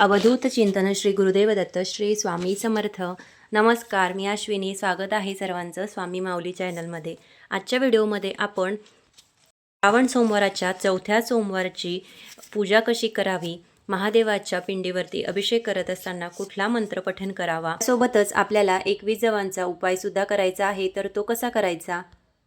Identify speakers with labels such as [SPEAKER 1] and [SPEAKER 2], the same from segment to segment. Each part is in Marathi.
[SPEAKER 1] अवधूत चिंतन श्री गुरुदेव दत्त श्री स्वामी समर्थ. नमस्कार मी अश्विनी. स्वागत आहे सर्वांचं स्वामी माऊली चॅनलमध्ये. आजच्या व्हिडिओमध्ये आपण श्रावण सोमवाराच्या चौथ्या सोमवारची पूजा कशी करावी महादेवाच्या पिंडीवरती अभिषेक करत असताना कुठला मंत्र पठण करावा सोबतच आपल्याला एकवीस जवांचा उपायसुद्धा करायचा आहे तर तो कसा करायचा?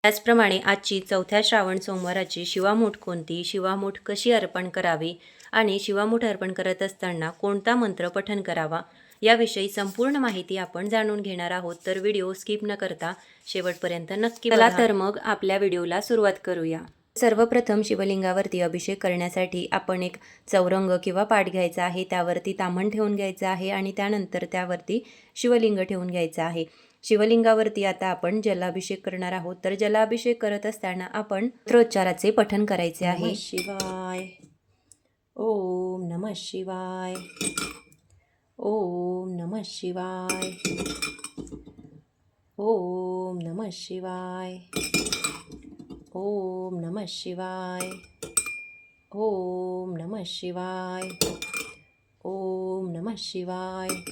[SPEAKER 1] त्याचप्रमाणे आजची चौथ्या श्रावण सोमवाराची शिवामूठ कोणती? शिवामूठ कशी अर्पण करावी? आणि शिवामूठ अर्पण करत असताना कोणता मंत्र पठण करावा? याविषयी संपूर्ण माहिती आपण जाणून घेणार आहोत तर व्हिडिओ स्किप न करता शेवटपर्यंत नक्की चला तर मग आपल्या व्हिडिओला सुरुवात करूया. सर्वप्रथम शिवलिंगावरती अभिषेक करण्यासाठी आपण एक चौरंग किंवा पाठ घ्यायचा आहे त्यावरती तामण ठेवून घ्यायचं आहे आणि त्यानंतर त्यावरती शिवलिंग ठेवून घ्यायचं आहे. शिवलिंगावरती आता आपण जलाभिषेक करणार आहोत. तर जलाभिषेक करत असताना आपण मंत्रोच्चाराचे पठण करायचे आहे. शिवाय. ओम नम शिवाय. ओम नम शिवाय. ओम नम शिवाय. ओम नम शिवाय. ओम नम शिवाय. ओम नम शिवाय.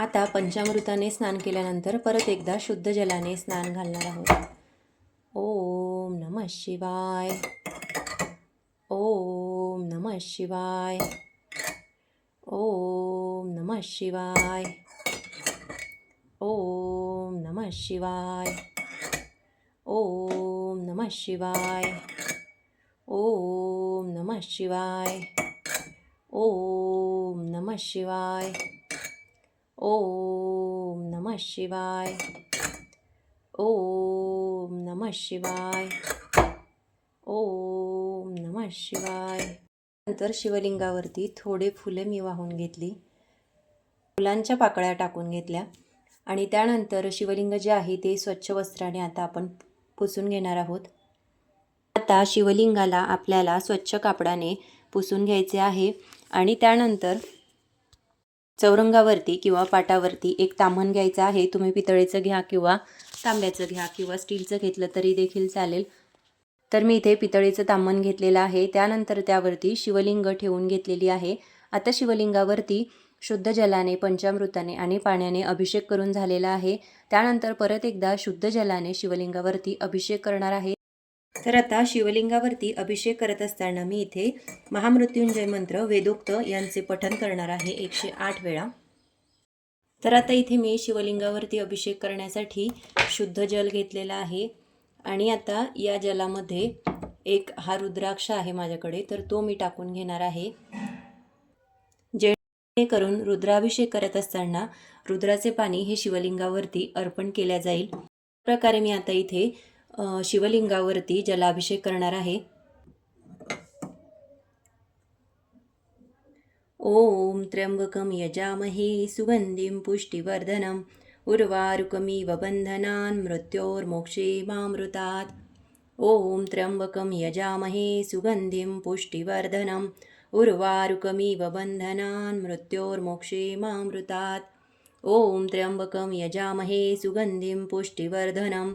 [SPEAKER 1] आता पंचामृताने स्नान केल्यानंतर परत एकदा शुद्ध जलाने स्नान घालणार आहोत. ओम नम शिवाय. ओम नम शिवाय. ओम नम शिवाय. ओम नम शिवाय. ओम नम शिवाय. ओम नम शिवाय. ओम नम शिवाय. ओम नम शिवाय। ओम नम शिवाय। ओम नम शिवाय। नंतर शिवलिंगावरती थोडे फुले मी वाहून घेतली. फुलांच्या पाकळ्या टाकून घेतल्या. आणि त्यानंतर शिवलिंग जे आहे ते स्वच्छ वस्त्राने आता आपण पुसून घेणार आहोत. आता शिवलिंगाला आपल्याला स्वच्छ कापडाने पुसून घ्यायचे आहे. आणि त्यानंतर चौरंगावरती किंवा पाटावरती एक ताम्हण घ्यायचं आहे. तुम्ही पितळेचं घ्या किंवा तांब्याचं घ्या किंवा स्टीलचं घेतलं तरी देखील चालेल. तर मी इथे पितळेचं ताम्हण घेतलेलं आहे. त्यानंतर त्यावरती शिवलिंग ठेवून घेतलेली आहे. आता शिवलिंगावरती शुद्ध जलाने पंचामृताने आणि पाण्याने अभिषेक करून झालेला आहे. त्यानंतर परत एकदा शुद्ध जलाने शिवलिंगावरती अभिषेक करणार आहे. तर आता शिवलिंगावरती अभिषेक करत असताना मी इथे महामृत्युंजय मंत्र वेदोक्त यांचे पठन करणार आहे एकशे आठ वेळा. तर आता इथे मी शिवलिंगावरती अभिषेक करण्यासाठी शुद्ध जल घेतलेला आहे. आणि आता या जलामध्ये एक हा रुद्राक्ष आहे माझ्याकडे तर तो मी टाकून घेणार आहे. जेणेकरून रुद्राभिषेक करत असताना रुद्राचे पाणी हे शिवलिंगावरती अर्पण केल्या जाईल. प्रकारे मी आता इथे शिवलिंगावरती जलाभिषेक करणार आहे. ओम त्र्यंबकं यजामहे सुगंधिं पुष्टिवर्धनम् उर्वारुकमिव बन्धनान् मृत्योर्मोक्षे मामृतात्. ॐ त्र्यंबकं यजामहे सुगन्धिं पुष्टिवर्धनम् उर्वारुकमिव बन्धनान् मृत्योर्मोक्षे मामृतात्. ॐ त्र्यंबकं यजामहे सुगन्धिं पुष्टिवर्धनम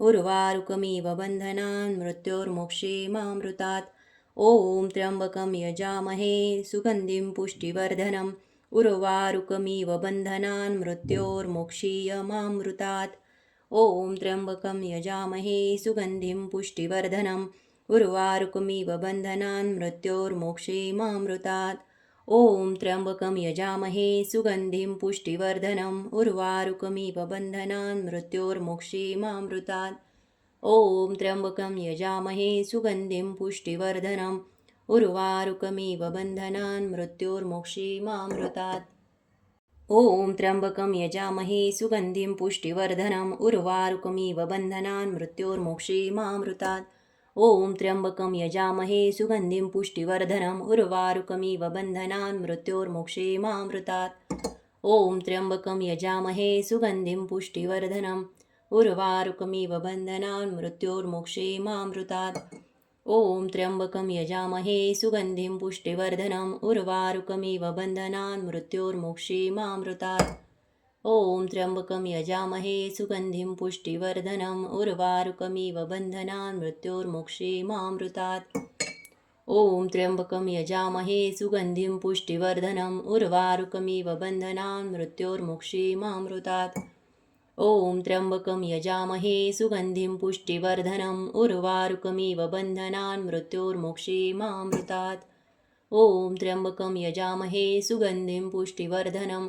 [SPEAKER 1] उर्वारुकमिव बन्धनान् मृत्योर्मोक्षे मामृतात्। ॐ त्र्यम्बकं यजामहे सुगन्धिं पुष्टिवर्धनम्। उर्वारुकमिव बन्धनान् मृत्योर्मोक्षीयमामृतात् ॐ त्र्यम्बकं यजामहे सुगन्धिं पुष्टिवर्धनम्। उर्वारुकमिव बन्धनान् मृत्योर्मोक्षे मामृतात्।
[SPEAKER 2] ॐ त्र्यम्बकं यजामहे सुगन्धिं पुष्टिवर्धनम् उर्वारुकमिव बन्धनान् मृत्योर्मुक्षीमामृतात् ॐ त्र्यम्बकं यजामहे सुगन्धिं पुष्टिवर्धनम् उर्वारुकमिव बन्धनान् मृत्योर्मुक्षीमामृतात् ॐ त्र्यम्बकं यजामहे सुगन्धिं पुष्टिवर्धनम् उर्वारुकमिव बन्धनान् मृत्योर्मुक्षीमामृतात् ॐ त्र्यम्बकं यजामहे सुगन्धिं पुष्टिवर्धनम् उर्वारुकमिव बन्धनान् मृत्योर्मुक्षीमामृतात् ॐ त्र्यम्बकं यजामहे सुगन्धिं पुष्टिवर्धनम् उर्वारुकमिव बन्धनान् मृत्योर्मुक्षीमामृतात् ॐ त्र्यम्बकं यजामहे सुगन्धिं पुष्टिवर्धनम् उर्वारुकमिव बन्धनान् मृत्योर्मुक्षीमामृतात् ॐ त्र्यम्बकं यजामहे सुगन्धिं पुष्टिवर्धनम् उर्वारुकमिव बन्धनान् मृत्योर्मुक्षीमामृतात् ॐ त्र्यम्बकं यजामहे सुगन्धिं पुष्टिवर्धनम् उर्वारुकमिव बन्धनान् मृत्योर्मुक्षीमामृतात् ॐ त्र्यम्बकं यजामहे सुगन्धिं पुष्टिवर्धनम् उर्वारुकमिव बन्धनान् मृत्योर्मुक्षीमामृतात् ॐ त्र्यम्बकं यजामहे सुगन्धिं पुष्टिवर्धनम्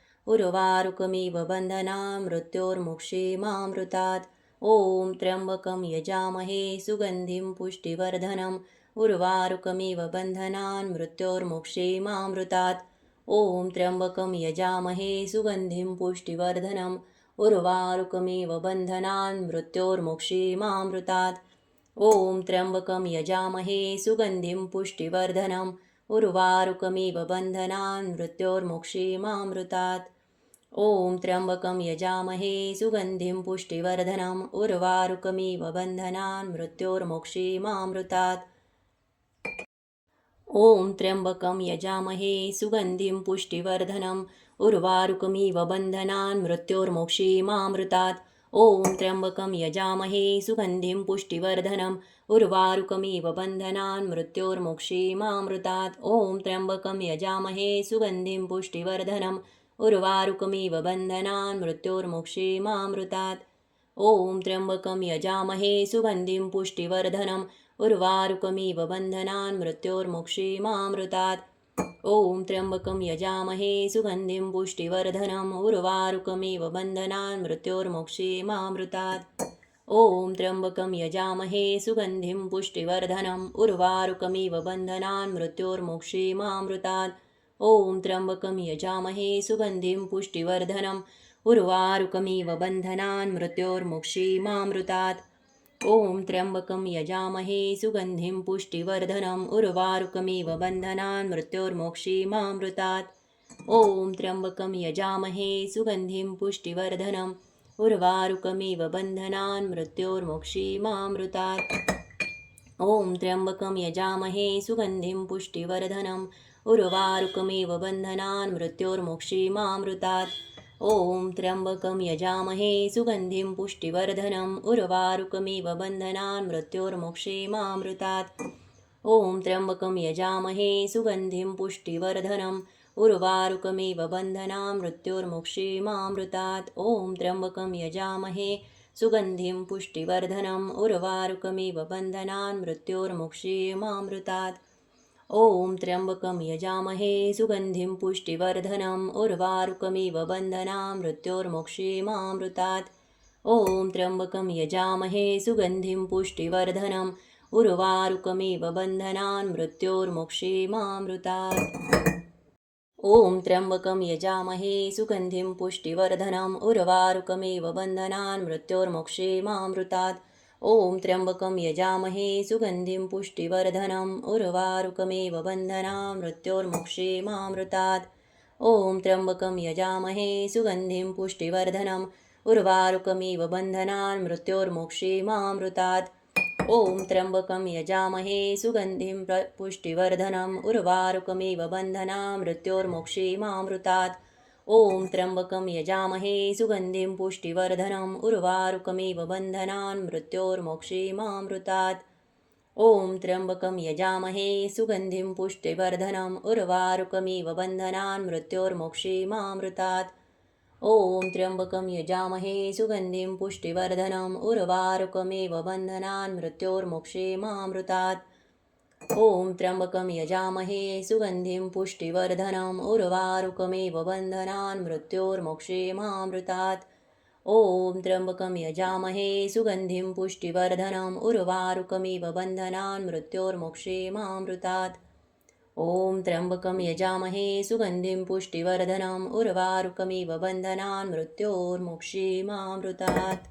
[SPEAKER 2] उर्वारुकमिव बन्धनान् मृत्योर्मुक्षीमामृतात् ॐ त्र्यम्बकं यजामहे सुगन्धिं पुष्टिवर्धनम् उर्वारुकमिव बन्धनान् मृत्योर्मुक्षीमामृतात् ॐ त्र्यम्बकं यजामहे सुगन्धिं पुष्टिवर्धनम् उर्वारुकमिव बन्धनान् मृत्योर्मुक्षीमामृतात् ॐ त्र्यम्बकं यजामहे सुगन्धिं पुष्टिवर्धनम् उर्वारुकमिव बन्धनान् मृत्योर्मुक्षीमामृतात् ॐ त्र्यम्बकं यजामहे सुगन्धिं पुष्टिवर्धनम् उर्वारुकमिव बन्धनान् मृत्योर्मुक्षीमामृतात् ॐ त्र्यम्बकं यजामहे सुगन्धिं पुष्टिवर्धनम् उर्वारुकमिव बन्धनान् मृत्योर्मुक्षीमामृतात् ॐ त्र्यम्बकं यजामहे सुगन्धिं पुष्टिवर्धनम् उर्वारुकमिव बन्धनान् मृत्योर्मुक्षीमामृतात् ॐ त्र्यम्बकं यजामहे सुगन्धिं पुष्टिवर्धनम् उर्वारुकमिव बन्धनान् मृत्योर्मुक्षीमामृतात् ॐ त्र्यम्बकं यजामहे सुगन्धिं पुष्टिवर्धनम् उर्वारुकमिव बन्धनान् मृत्योर्मुक्षीमामृतात् ॐ त्र्यंबकं यजामहे सुगन्धिं पुष्टिवर्धनम् उर्वारुकमेव बन्धनान् मृत्योर्मुक्षीमामृतात् ॐ त्र्यंबकं यजामहे सुगन्धिं पुष्टिवर्धनम् उर्वारुकमिव बन्धनान् मृत्योर्मुक्षीमामृतात् ॐ त्र्यंबकं यजामहे सुगन्धिं पुष्टिवर्धनम् उर्वारुकमिव बन्धनान् मृत्योर्मुक्षीमामृतात् ॐ त्र्यम्बकं यजामहे सुगन्धिं पुष्टिवर्धनम् उर्वारुकमिव बन्धनान् मृत्योर्मुक्षीमामृतात् ॐ त्र्यम्बकं यजामहे सुगन्धिं पुष्टिवर्धनम् उर्वारुकमिव बन्धनान् मृत्योर्मुक्षीमामृतात् ॐ त्र्यम्बकं यजामहे सुगन्धिं पुष्टिवर्धनम् उर्वारुकमिव बन्धनान् मृत्योर्मुक्षीमामृतात् ॐ त्र्यम्बकं यजामहे सुगन्धिं पुष्टिवर्धनम् उर्वारुकमिव बन्धनान् मृत्योर्मुक्षीमामृतात् ॐ त्र्यम्बकं यजामहे सुगन्धिं पुष्टिवर्धनम् उर्वारुकमिव बन्धनान् मृत्योर्मुक्षीमामृतात् ॐ त्र्यम्बकं यजामहे सुगन्धिं पुष्टिवर्धनम् उर्वारुकमिव बन्धनान् मृत्योर्मुक्षीमामृतात् ॐ त्र्यम्बकं यजामहे सुगन्धिं पुष्टिवर्धनम् उर्वारुकमिव बन्धनान् मृत्योर्मुक्षीमामृतात् ॐ त्र्यम्बकं यजामहे सुगन्धिं पुष्टिवर्धनम् उर्वारुकमिव बन्धनान् मृत्योर्मुक्षीमामृतात् ॐ त्र्यम्बकं यजामहे सुगन्धिं पुष्टिवर्धनम् उर्वारुकमिव बन्धनान् मृत्योर्मुक्षीमामृतात् ॐ त्र्यम्बकं यजामहे सुगन्धिं पुष्टिवर्धनम् उर्वारुकमेव उर्वारुकमिव बन्धनान् मृत्योर्मुक्षीमामृतात् ॐ त्र्यम्बकं यजामहे सुगन्धिं पुष्टिवर्धनम् उर्वारुकमिव बन्धनान् मृत्योर्मुक्षीमामृतात् ॐ त्र्यम्बकं यजामहे सुगन्धिं प्र पुष्टिवर्धनम् उर्वारुकमिव बन्धना मृत्योर्मोक्षीमामृतात् ॐ त्र्यम्बकं यजामहे सुगन्धिं पुष्टिवर्धनम् उर्वारुकमेव बन्धनान् मृत्योर्मोक्षीमामृतात् ॐ त्र्यम्बकं यजामहे सुगन्धिं पुष्टिवर्धनम् उर्वारुकमेव बन्धनान् मृत्योर्मोक्षीमामृतात् ॐ त्र्यम्बकं यजामहे सुगन्धिं पुष्टिवर्धनम् उर्वारुकमेव बन्धनान् मृत्योर्मोक्षेमामृतात् ॐ त्र्यम्बकं यजामहे सुगन्धिं पुष्टिवर्धनम् उर्वारुकमेव बन्धनान् मृत्योर्मोक्षेमामृतात् ॐ त्र्यम्बकं यजामहे सुगन्धिं पुष्टिवर्धनम् उर्वारुकमिव बन्धनान् मृत्योर्मोक्षेमामृतात् ॐ त्र्यम्बकं यजामहे सुगन्धिं पुष्टिवर्धनम् उर्वारुकमिव बन्धनान् मृत्योर्मुक्षीमामृतात्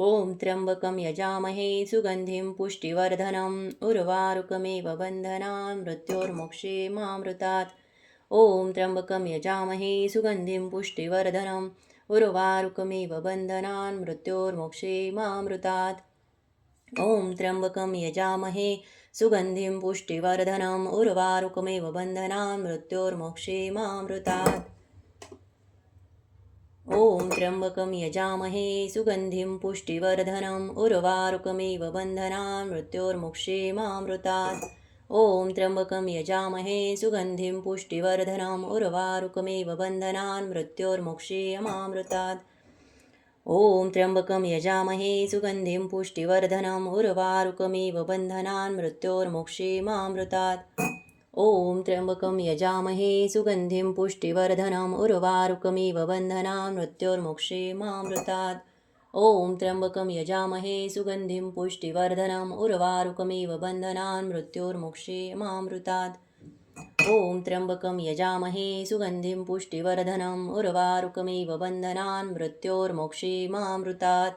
[SPEAKER 2] ॐ त्र्यम्बकं यजामहे सुगन्धिं पुष्टिवर्धनम् उर्वारुकमेव बन्धनान् मृत्योर्मोक्षेमामृतात् ॐ त्र्यम्बकं यजामहे सुगन्धिं पुष्टिवर्धनम् उर्वारुकमेव बन्धनान् मृत्योर्मोक्षेमामृतात् ॐ त्र्यम्बकं यजामहे सुगन्धिं पुष्टिवर्धनम् उर्वारुकमेव बन्धनान् मृत्योर्मोक्षेमामृतात् ॐ त्र्यम्बकं यजामहे सुगन्धिं पुष्टिवर्धनम् उर्वारुकमेव बन्धनान् मृत्योर्मुक्षेमामृतात् ॐ त्र्यम्बकं यजामहे सुगन्धिं पुष्टिवर्धनम् उर्वारुकमेव बन्धनान् मृत्योर्मुक्षेयमामृतात् ॐ त्र्यम्बकं यजामहे सुगन्धिं पुष्टिवर्धनम् उर्वारुकमेव बन्धनान् मृत्योर्मुक्षेमामृतात् ॐ त्र्यम्बकं यजामहे सुगन्धिं पुष्टिवर्धनम् उर्वारुकमिव बन्धनान् मृत्योर्मुक्षेमामृतात् ॐ त्र्यम्बकं यजामहे सुगन्धिं पुष्टिवर्धनम् उर्वारुकमिव बन्धनान् मृत्योर्मुक्षेमामृतात् ॐ त्र्यम्बकं यजामहे सुगन्धिं पुष्टिवर्धनम् उर्वारुकमिव बन्धनान् मृत्योर्मोक्षेमामृतात्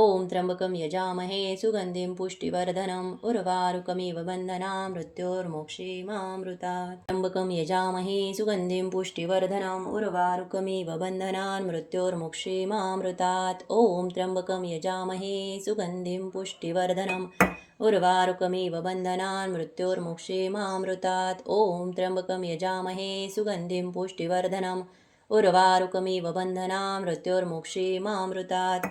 [SPEAKER 2] ॐ त्र्यम्बकं यजामहे सुगन्धिं पुष्टिवर्धनम् उर्वारुकमिव बन्धना मृत्योर्मोक्षेमामृतात् त्र्यम्बकं यजामहे सुगन्धिं पुष्टिवर्धनम् उर्वारुकमिव बन्धनान् मृत्योर्मोक्षेमामृतात् ॐ त्र्यम्बकं यजामहे सुगन्धिं पुष्टिवर्धनम् उर्वारुकमिव बन्धनान् मृत्योर्मोक्षेमामृतात् ॐ त्र्यम्बकं यजामहे सुगन्धिं पुष्टिवर्धनम् उर्वारुकमिव बन्धना मृत्योर्मोक्षेमामृतात्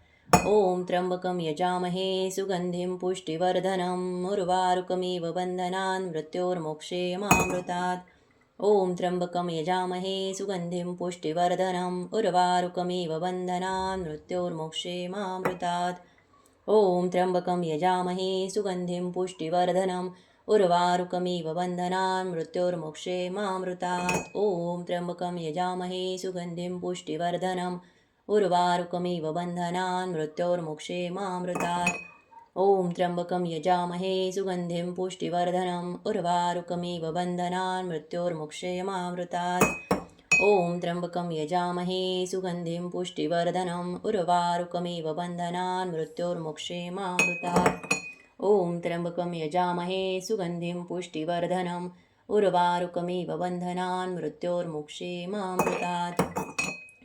[SPEAKER 2] ॐ त्र्यम्बकं यजामहे सुगन्धिं पुष्टिवर्धनम् उर्वारुकमिव बन्धनान् मृत्योर्मोक्षे मामृतात्। ॐ त्र्यम्बकं यजामहे सुगन्धिं पुष्टिवर्धनम् उर्वारुकमिव बन्धनान् मृत्योर्मोक्षे मामृतात्। ॐ त्र्यम्बकं यजामहे सुगन्धिं पुष्टिवर्धनम् उर्वारुकमिव बन्धनान् मृत्योर्मोक्षे मामृतात्। ॐ त्र्यम्बकं यजामहे सुगन्धिं पुष्टिवर्धनम् उर्वारुकमिव बन्धनान् मृत्योर्मोक्षे मामृतात्। ॐ त्र्यम्बकं यजामहे सुगन्धिं पुष्टिवर्धनम् उर्वारुकमिव बन्धनान् मृत्योर्मोक्षे मामृतात्। ॐ त्र्यम्बकं यजामहे सुगन्धिं पुष्टिवर्धनम् उर्वारुकमिव बन्धनान् मृत्योर्मोक्षे मामृतात्। ॐ त्र्यम्बकं यजामहे सुगन्धिं पुष्टिवर्धनम् उर्वारुकमिव बन्धनान् मृत्योर्मोक्षे मामृतात्।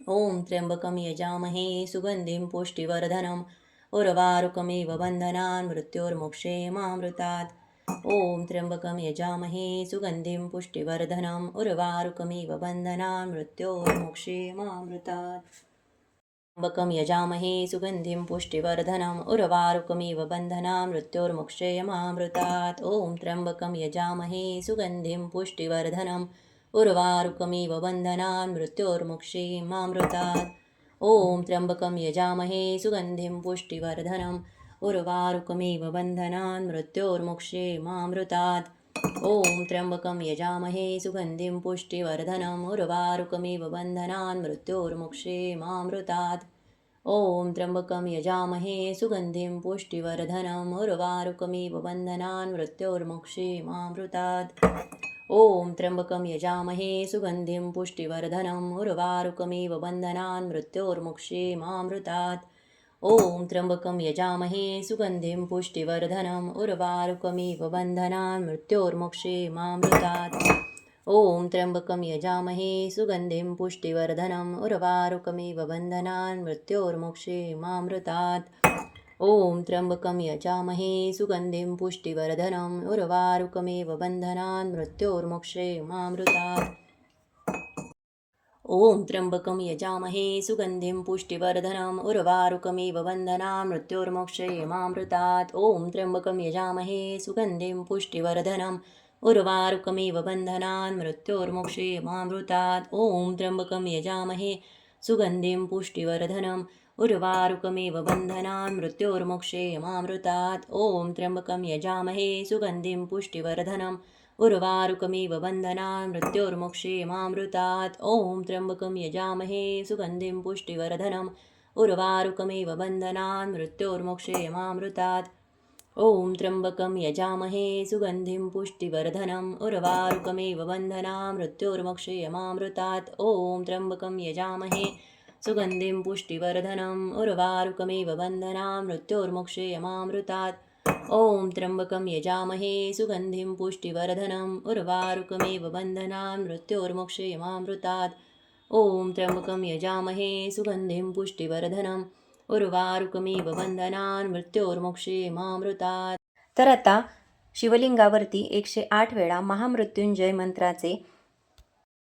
[SPEAKER 2] ॐ त्र्यम्बकं यजामहे सुगन्धिं पुष्टिवर्धनम्। उर्वारुकमेव बन्धनान् मृत्योर्मोक्षे मामृतात्। ॐ त्र्यम्बकं यजामहे सुगन्धिं पुष्टिवर्धनम्। उर्वारुकमेव बन्धनान् मृत्योर्मोक्षे मामृतात्। त्र्यम्बकं यजामहे सुगन्धिं पुष्टिवर्धनम्। उर्वारुकमिव बन्धनां मृत्योर्मुक्षेमामृतात् ॐ त्र्यम्बकं यजामहे सुगन्धिं पुष्टिवर्धनम्। उर्वारुकमिव बन्धनान् मृत्योर्मुक्षीमामृतात् ॐ त्र्यम्बकं यजामहे सुगन्धिं पुष्टिवर्धनम्। उर्वारुकमिव बन्धनान् मृत्योर्मुक्षे मामृतात्। ॐ त्र्यम्बकं यजामहे सुगन्धिं पुष्टिवर्धनम्। उर्वारुकमिव बन्धनान् मृत्योर्मुक्षे मामृतात्। ॐ त्र्यम्बकं यजामहे सुगन्धिं पुष्टिवर्धनम्। उर्वारुकमिव बन्धनान् मृत्योर्मोक्षे मामृतात्। ॐ त्र्यम्बकं यजामहे सुगन्धिं पुष्टिवर्धनम् उर्वारुकमेव बन्धनान् मृत्योर्मुक्षेमामृतात् ॐ त्र्यंबकं यजामहे सुगन्धिं पुष्टिवर्धनम् उर्वारुकमिव बन्धनान् मृत्योर्मुक्षेमामृतात् ॐ त्र्यंबकं यजामहे सुगन्धिं पुष्टिवर्धनम् उर्वारुकमिव बन्धनान् मृत्योर्मुक्षेमामृतात् ॐ त्र्यम्बकं यजामहे सुगन्धिं पुष्टिवर्धनम् उर्वारुकमेव बन्धनान् मृत्योर्मोक्षे मामृतात् ॐ त्र्यम्बकं यजामहे सुगन्धिं पुष्टिवर्धनम् उर्वारुकमेव बन्धनान् मृत्योर्मोक्षे मामृतात्। ॐ त्र्यम्बकं यजामहे सुगन्धिं पुष्टिवर्धनम् उर्वारुकमेव बन्धनान् मृत्योर्मोक्षे मामृतात्। ॐ त्र्यम्बकं यजामहे सुगन्धिं पुष्टिवर्धनम् उर्वारुकमिव बन्धनान् मृत्योर्मोक्षे मामृतात् ॐ त्र्यम्बकं यजामहे सुगन्धिं पुष्टिवर्धनम्। उर्वारुकमिव बन्धनान् मृत्योर्मोक्षे मामृतात् ॐ त्र्यम्बकं यजामहे सुगन्धिं पुष्टिवर्धनम्। उर्वारुकमिव बन्धनान् मृत्योर्मोक्षे मामृतात् ॐ त्र्यम्बकं यजामहे सुगन्धिं पुष्टिवर्धनम्। उर्वारुकमिव बन्धना मृत्योर्मोक्षे यमामृतात्। ॐ त्र्यम्बकं यजामहे सुगन्धिं पुष्टिवर्धनम् उर्वारुकमेव बन्धनान् मृत्योर्मोक्षे यमामृतात्। ॐ त्र्यम्बकं यजामहे सुगन्धिं पुष्टिवर्धनम् उर्वारुकमेव बन्धनान् मृत्योर्मोक्षे यमामृतात्। ॐ त्र्यम्बकं यजामहे सुगन्धिं पुष्टिवर्धनम् उर्वारुकमेव बन्धनान् मृत्योर्मोक्षे मामृतात् तर आता शिवलिंगावरती एकशे आठ वेळा महामृत्युंजय मंत्राचे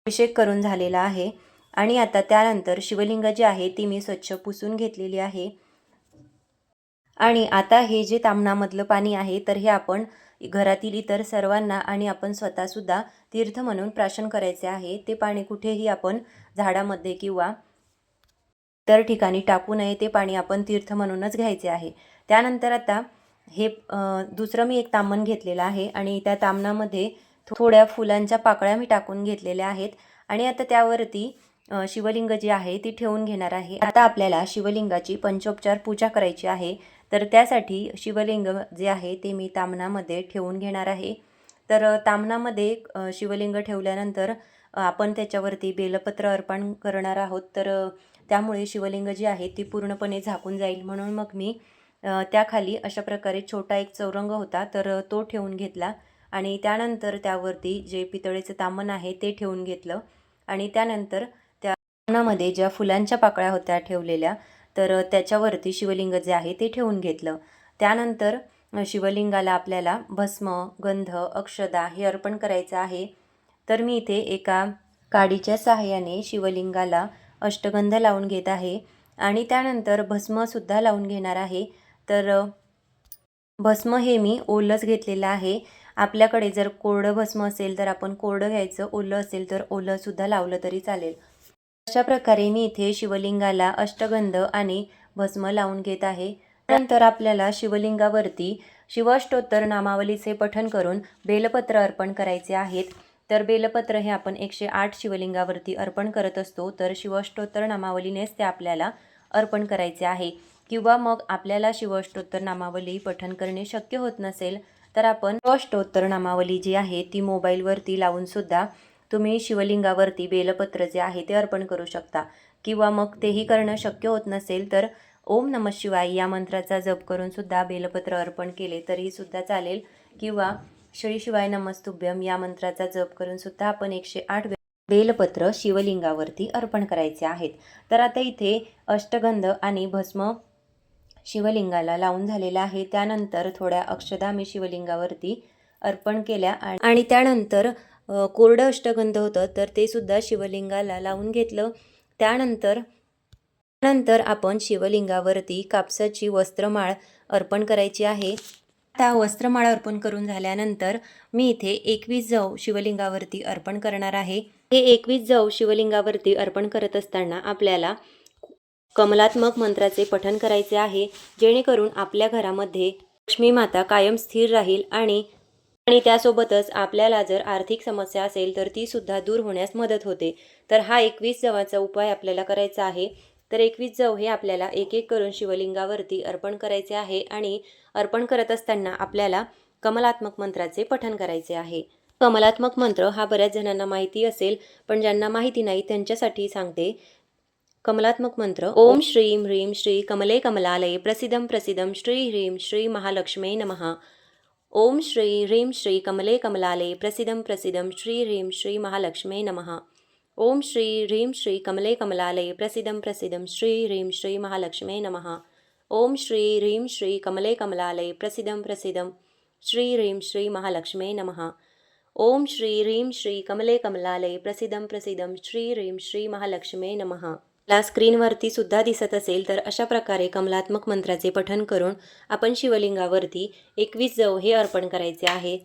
[SPEAKER 2] अभिषेक करून झालेला आहे. आणि आता त्यानंतर शिवलिंग जी आहे ती मी स्वच्छ पुसून घेतलेली आहे. आणि आता हे जे तामणामधलं पाणी आहे तर हे आपण घरातील इतर सर्वांना आणि आपण स्वतःसुद्धा तीर्थ म्हणून प्राशन करायचे आहे. ते पाणी कुठेही आपण झाडामध्ये किंवा इतर ठिकाणी टाकू नये ते पाणी आपण तीर्थ म्हणूनच घ्यायचे आहे. त्यानंतर आता हे दुसरं मी एक तामण घेतलेलं आहे आणि त्या तामणामध्ये थोड्या फुलांच्या पाकळ्या मी टाकून घेतलेल्या आहेत. आणि आता त्यावरती शिवलिंग जी आहे ती ठेवून घेणार आहे. आता आपल्याला शिवलिंगाची पंचोपचार पूजा करायची आहे. तर त्यासाठी शिवलिंग जे आहे ते मी तामणामध्ये ठेवून घेणार आहे. तर तामणामध्ये शिवलिंग ठेवल्यानंतर आपण त्याच्यावरती बेलपत्र अर्पण करणार आहोत. तर त्यामुळे शिवलिंग जी आहे ती पूर्णपणे झाकून जाईल. म्हणून मग मी त्याखाली अशा प्रकारे छोटा एक चौरंग होता. तर तो ठेवून घेतला. आणि त्यानंतर त्यावरती जे पितळेचं तामण आहे ते ठेवून घेतलं. आणि त्यानंतर मध्ये ज्या फुलांच्या पाकळ्या होत्या ठेवलेल्या तर त्याच्यावरती शिवलिंग जे आहे ते ठेवून घेतलं. त्यानंतर शिवलिंगाला आपल्याला भस्म गंध अक्षदा हे अर्पण करायचं आहे. तर मी इथे एका
[SPEAKER 1] काडीच्या सहाय्याने शिवलिंगाला अष्टगंध लावून घेत आहे. आणि त्यानंतर भस्मसुद्धा लावून घेणार आहे. तर भस्म हे मी ओलंच घेतलेलं आहे. आपल्याकडे जर कोरडं भस्म असेल तर आपण कोरडं घ्यायचं ओलं असेल तर ओलंसुद्धा लावलं तरी चालेल. अशा प्रकारे मी इथे शिवलिंगाला अष्टगंध आणि भस्म लावून घेत आहे. नंतर आपल्याला शिवलिंगावरती शिवाष्टोत्तर नामावलीचे पठण करून बेलपत्र अर्पण करायचे आहेत. तर बेलपत्र हे आपण एकशे आठ शिवलिंगावरती अर्पण करत असतो तर शिवाष्टोत्तर नामावलीनेच ते आपल्याला अर्पण करायचे आहे. किंवा मग आपल्याला शिवाष्टोत्तर नामावली पठण करणे शक्य होत नसेल तर आपण शिवाष्टोत्तर नामावली जी आहे ती मोबाईलवरती लावूनसुद्धा तुम्ही शिवलिंगावरती बेलपत्र जे आहे ते अर्पण करू शकता. किंवा मग तेही करणं शक्य होत नसेल तर ओम नम शिवाय या मंत्राचा जप करून सुद्धा बेलपत्र अर्पण केले तरीही सुद्धा चालेल. किंवा श्री शिवाय नमस्तुभ्यम या मंत्राचा जप करून सुद्धा आपण एकशे आठ बेलपत्र शिवलिंगावरती अर्पण करायचे आहेत. तर आता इथे अष्टगंध आणि भस्म शिवलिंगाला लावून झालेला आहे. त्यानंतर थोड्या अक्षदा मी शिवलिंगावरती अर्पण केल्या आणि- त्यानंतर कोरडं अष्टगंध होतं तर ते सुद्धा शिवलिंगाला लावून घेतलं. त्यानंतर त्यानंतर आपण शिवलिंगावरती कापसाची वस्त्रमाळ अर्पण करायची आहे. आता वस्त्रमाळ अर्पण करून झाल्यानंतर मी इथे एकवीस जव शिवलिंगावरती अर्पण करणार आहे. हे एकवीस जव शिवलिंगावरती अर्पण करत असताना आपल्याला कमलात्मक मंत्राचे पठण करायचे आहे जेणेकरून आपल्या घरामध्ये लक्ष्मी माता कायम स्थिर राहील आणि आणि त्यासोबतच आपल्याला जर आर्थिक समस्या असेल तर ती सुद्धा दूर होण्यास मदत होते. तर हा एकवीस जवाचा उपाय आपल्याला करायचा आहे. तर एकवीस जव हे आपल्याला एक एक करून शिवलिंगावरती अर्पण करायचे आहे आणि अर्पण करत असताना आपल्याला कमलात्मक मंत्राचे पठण करायचे आहे. कमलात्मक मंत्र हा बऱ्याच जणांना माहिती असेल पण ज्यांना माहिती नाही त्यांच्यासाठी सांगते. कमलात्मक मंत्र ओम श्रीं ह्रीं श्री कमले कमलालये प्रसिद्धं प्रसिद्धं श्री ह्रीं श्री महालक्ष्मी नमः. ओम श्री ह्रीं श्री कमले कमलालये प्रसिद्धं प्रसिद्धं श्री ह्रीं श्री महालक्ष्मी नमः ओम श्री ह्रीं श्री कमले कमलालये प्रसिद्धं प्रसिद्धं श्री ह्रीं श्री महालक्ष्मी नमः ओम श्री ह्रीं श्री कमले कमलालये प्रसिद्धं प्रसिद्धं श्री ह्रीं श्री महालक्ष्मी नमः ओम श्री ह्रीं श्री कमले कमलालये प्रसिद्धं प्रसिद्धं श्री ह्रीं श्री महालक्ष्मी नमः ला स्क्रीनवरती सुद्धा दिसत असेल तर अशा प्रकारे कमलात्मक मंत्राचे पठण करून आपण शिवलिंगावरती एकवीस जव हे अर्पण करायचे आहे.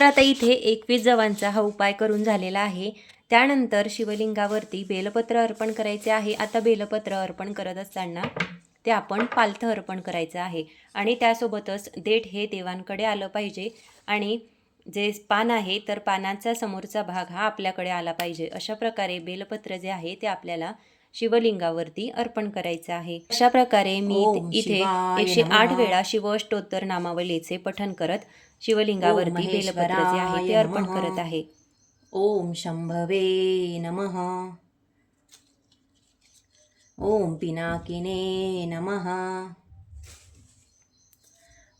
[SPEAKER 1] तर आता इथे एकवीस जवांचा हा उपाय करून झालेला आहे. त्यानंतर शिवलिंगावरती बेलपत्र अर्पण करायचे आहे. आता बेलपत्र अर्पण करत असताना ते आपण पालथं अर्पण करायचं आहे. आणि त्यासोबतच देठ हे देवांकडे आलं पाहिजे. आणि जे पान आहे तर पानाचा समोरचा भाग हा आपल्याकडे आला पाहिजे. अशा प्रकारे बेलपत्र जे आहे ते आपल्याला शिवलिंगावरती अर्पण करायचं आहे. अशा प्रकारे मी इथे एकशे आठ. वेळा शिवअष्टोत्तर नामावलीचे पठण करत शिवलिंगावरती
[SPEAKER 2] ओम
[SPEAKER 1] बेलपत्र जे आहे ते अर्पण. करत आहे.
[SPEAKER 2] ओम शंभवे नमः. ओम पिनाकिने नमः.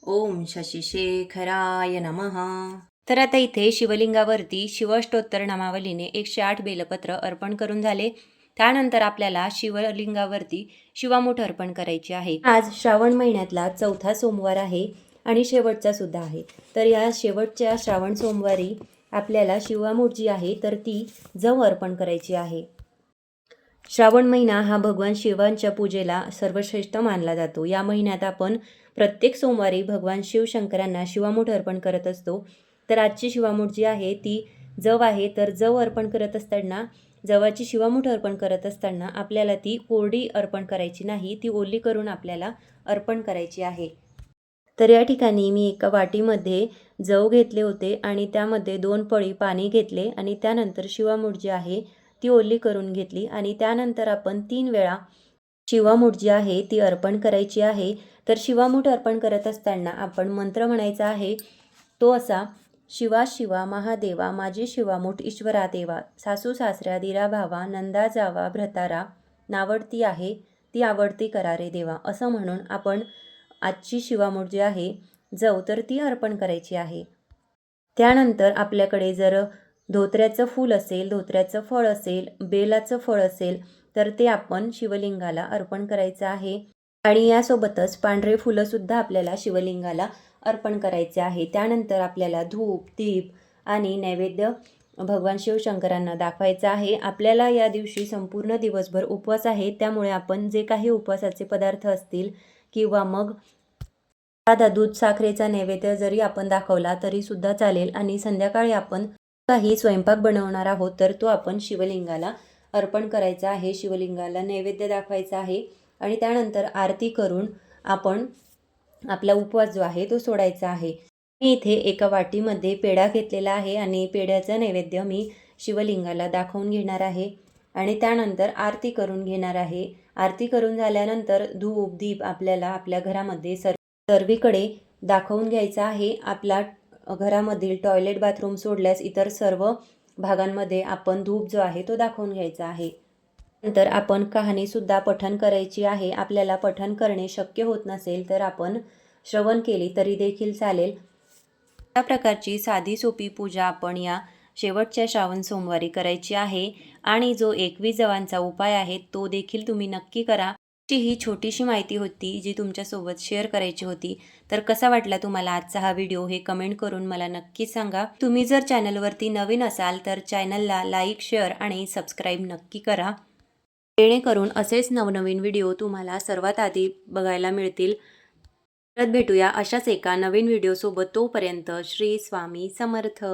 [SPEAKER 2] ओम शशिशेखराय नमः.
[SPEAKER 1] तर आता इथे शिवलिंगावरती शिवाष्टोत्तर नामावलीने एकशे आठ बेलपत्र अर्पण करून झाले. त्यानंतर आपल्याला शिवलिंगावरती शिवामूठ अर्पण करायची आहे. आज श्रावण महिन्यातला चौथा सोमवार आहे आणि शेवटचा सुद्धा आहे. तर या शेवटच्या श्रावण सोमवारी आपल्याला शिवामूठ जी आहे तर ती जव अर्पण करायची आहे. श्रावण महिना हा भगवान शिवांच्या पूजेला सर्वश्रेष्ठ मानला जातो. या महिन्यात आपण प्रत्येक सोमवारी भगवान शिवशंकरांना शिवामूठ अर्पण करत असतो. तर आजची शिवामूठ जी आहे ती जव आहे. तर जव अर्पण करत असताना जवाची शिवामुठ अर्पण करत असताना आपल्याला ती कोरडी अर्पण करायची नाही ती ओली करून आपल्याला अर्पण करायची आहे. तर या ठिकाणी मी एका वाटीमध्ये जव घेतले होते आणि त्यामध्ये दोन पळी पाणी घेतले आणि त्यानंतर शिवामूठ जी आहे ती ओली करून घेतली आणि त्यानंतर आपण तीन वेळा शिवामूठ जी आहे ती अर्पण करायची आहे. तर शिवामूठ अर्पण करत असताना आपण मंत्र म्हणायचा आहे तो असा शिवा शिवा महादेवा माझी शिवामूठ ईश्वरा देवा सासू सासऱ्या दिरा भावा नंदा जावा भ्रतारा नावडती आहे ती आवडती करारे देवा असं म्हणून आपण आजची शिवामूठ जी आहे जाऊ तर ती अर्पण करायची आहे. त्यानंतर आपल्याकडे जर धोत्र्याचं फूल असेल धोत्र्याचं फळ असेल बेलाचं फळ असेल तर ते आपण शिवलिंगाला अर्पण करायचं आहे. आणि यासोबतच पांढरे फुलंसुद्धा आपल्याला शिवलिंगाला अर्पण करायचे आहे. त्यानंतर आपल्याला धूप दीप आणि नैवेद्य भगवान शिवशंकरांना दाखवायचा आहे. आपल्याला या दिवशी संपूर्ण दिवसभर उपवास आहे. त्यामुळे आपण जे काही उपवासाचे पदार्थ असतील किंवा मग साधा दूध साखरेचा नैवेद्य जरी आपण दाखवला तरी सुद्धा चालेल. आणि संध्याकाळी आपण काही स्वयंपाक बनवणार आहोत तर तो आपण शिवलिंगाला अर्पण करायचा आहे. शिवलिंगाला नैवेद्य दाखवायचा आहे. आणि त्यानंतर आरती करून आपण आपला उपवास जो आहे तो सोडायचा आहे. मी इथे एका वाटीमध्ये पेढा घेतलेला आहे आणि पेढ्याचा नैवेद्य मी शिवलिंगाला दाखवून घेणार आहे आणि त्यानंतर आरती करून घेणार आहे. आरती करून झाल्यानंतर धूप दीप आपल्याला आपल्या घरामध्ये सर सर्वीकडे दाखवून घ्यायचा आहे. आपला घरामधील टॉयलेट बाथरूम सोडल्यास इतर सर्व भागांमध्ये आपण धूप जो आहे तो दाखवून घ्यायचा आहे. नंतर आपण कहाणीसुद्धा पठन करायची आहे. आपल्याला पठन करणे शक्य होत नसेल तर आपण श्रवण केली तरी देखील चालेल. अशा प्रकारची साधी सोपी पूजा आपण या शेवटच्या श्रावण सोमवारी करायची आहे आणि जो एकवीस जवांचा उपाय आहे तो देखील तुम्ही नक्की करा. अशी ही छोटीशी माहिती होती जी तुमच्यासोबत शेअर करायची होती. तर कसा वाटला तुम्हाला आजचा हा व्हिडिओ हे कमेंट करून मला नक्कीच सांगा. तुम्ही जर चॅनलवरती नवीन असाल तर चॅनलला लाईक शेअर आणि सबस्क्राईब नक्की करा. जेणेकरून असेच नवनवीन व्हिडिओ तुम्हाला सर्वात आधी बघायला मिळतील. परत भेटूया अशाच एका नवीन व्हिडिओसोबत. तोपर्यंत श्री स्वामी समर्थ.